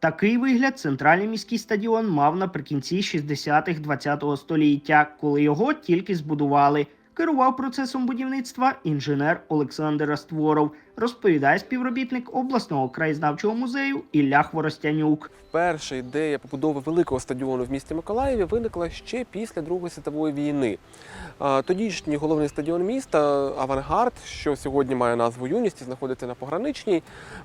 Такий вигляд центральний міський стадіон мав наприкінці 60-х 20-го століття, коли його тільки збудували. Керував процесом будівництва інженер Олександр Растворов, розповідає співробітник обласного краєзнавчого музею Ілля Хворостянюк. Перша ідея побудови великого стадіону в місті Миколаєві виникла ще після Другої світової війни. Тодішній головний стадіон міста Авангард, що сьогодні має назву Юність і знаходиться на пограничній,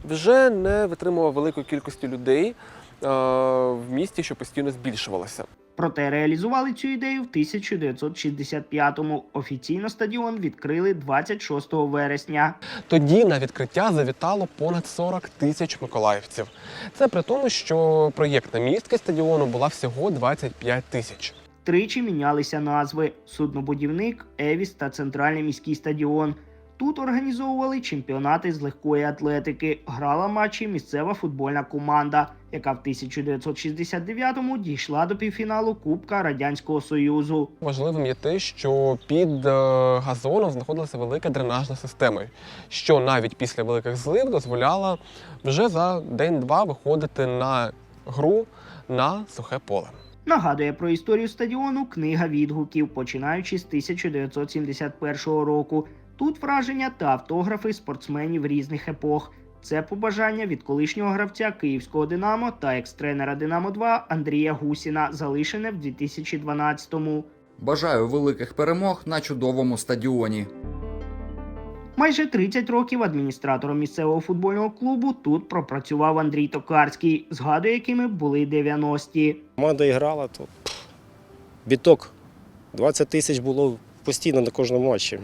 вже не витримував великої кількості людей в місті, що постійно збільшувалося. Проте реалізували цю ідею в 1965-му. Офіційно стадіон відкрили 26 вересня. Тоді на відкриття завітало понад 40 тисяч миколаївців. Це при тому, що проєктна містка стадіону була всього 25 тисяч. Тричі мінялися назви: суднобудівник, Евіс та центральний міський стадіон. Тут організовували чемпіонати з легкої атлетики. Грала матчі місцева футбольна команда, яка в 1969-му дійшла до півфіналу Кубка Радянського Союзу. Важливим є те, що під е, газоном знаходилася велика дренажна система, що навіть після великих злив дозволяла вже за день-два виходити на гру на сухе поле. Нагадує про історію стадіону книга відгуків, починаючи з 1971 року. Тут враження та автографи спортсменів різних епох. Це побажання від колишнього гравця київського Динамо та екс-тренера Динамо 2 Андрія Гусіна, залишене в 2012-му. Бажаю великих перемог на чудовому стадіоні. Майже 30 років адміністратором місцевого футбольного клубу тут пропрацював Андрій Токарський, згадує, якими були 90-ті. Команда грала, то пф, біток. 20 тисяч було постійно на кожному матчі.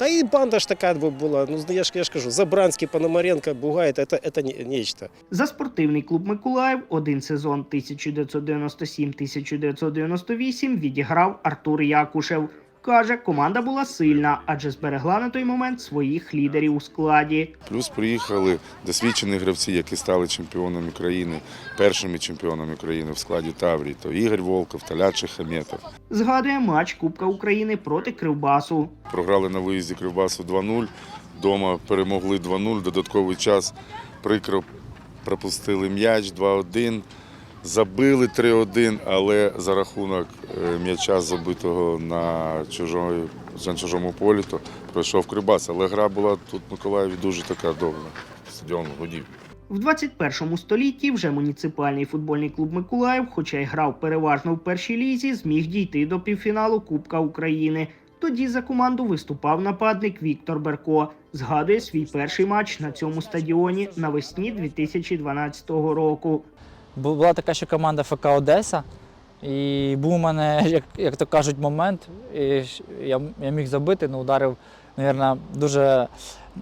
Та і банда ж така була. Ну, я ж, я ж кажу, Забранський, Пономаренко, Бугай, це, це не- нечто. За спортивний клуб Миколаїв один сезон 1997-1998 відіграв Артур Якушев. Каже, команда була сильна, адже зберегла на той момент своїх лідерів у складі. Плюс приїхали досвідчені гравці, які стали чемпіонами країни, першими чемпіонами країни в складі Таврії. То Ігор Волков, та Таляд Шехаметов. Згадує матч Кубка України проти Кривбасу. Програли на виїзді Кривбасу 2-0. Дома перемогли 2-0. Додатковий час прикро пропустили м'яч 2-1. Забили 3-1, але за рахунок е, м'яча забитого на чужому, на чужому полі, то пройшов Кривбас. Але гра була тут в Миколаєві дуже така довга. Стадіон гудів. В 21 столітті вже муніципальний футбольний клуб Миколаїв, хоча й грав переважно в першій лізі, зміг дійти до півфіналу Кубка України. Тоді за команду виступав нападник Віктор Берко. Згадує свій перший матч на цьому стадіоні навесні 2012 року. Бу- Була така ще команда ФК Одеса. І був у мене, як, як то кажуть, момент. І я, я міг забити, ну ударив, мабуть, дуже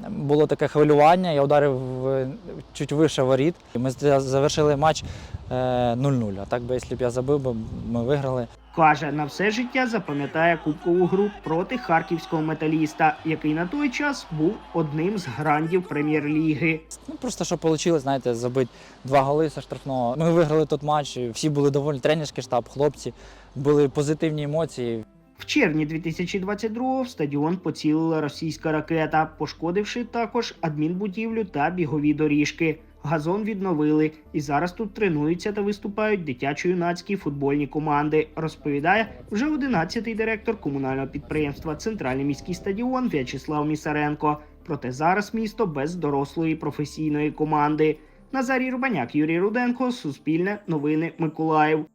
було таке хвилювання. Я ударив е, чуть вище воріт. Ми завершили матч е, 0-0. А так би, якщо б я забив, би, ми виграли. Каже, на все життя запам'ятає кубкову гру проти харківського металіста, який на той час був одним з грандів прем'єр-ліги. Ну просто що вийшло, знаєте, забити два голи зі штрафного. Ми виграли той матч, всі були доволі. Тренерський штаб, хлопці, були позитивні емоції. В червні 2022-го в стадіон поцілила російська ракета, пошкодивши також адмінбудівлю та бігові доріжки. Газон відновили, і зараз тут тренуються та виступають дитячо-юнацькі футбольні команди. Розповідає вже 11-й директор комунального підприємства Центральний міський стадіон В'ячеслав Місаренко. Проте зараз місто без дорослої професійної команди. Назарій Рубаняк, Юрій Руденко, Суспільне, Новини Миколаїв.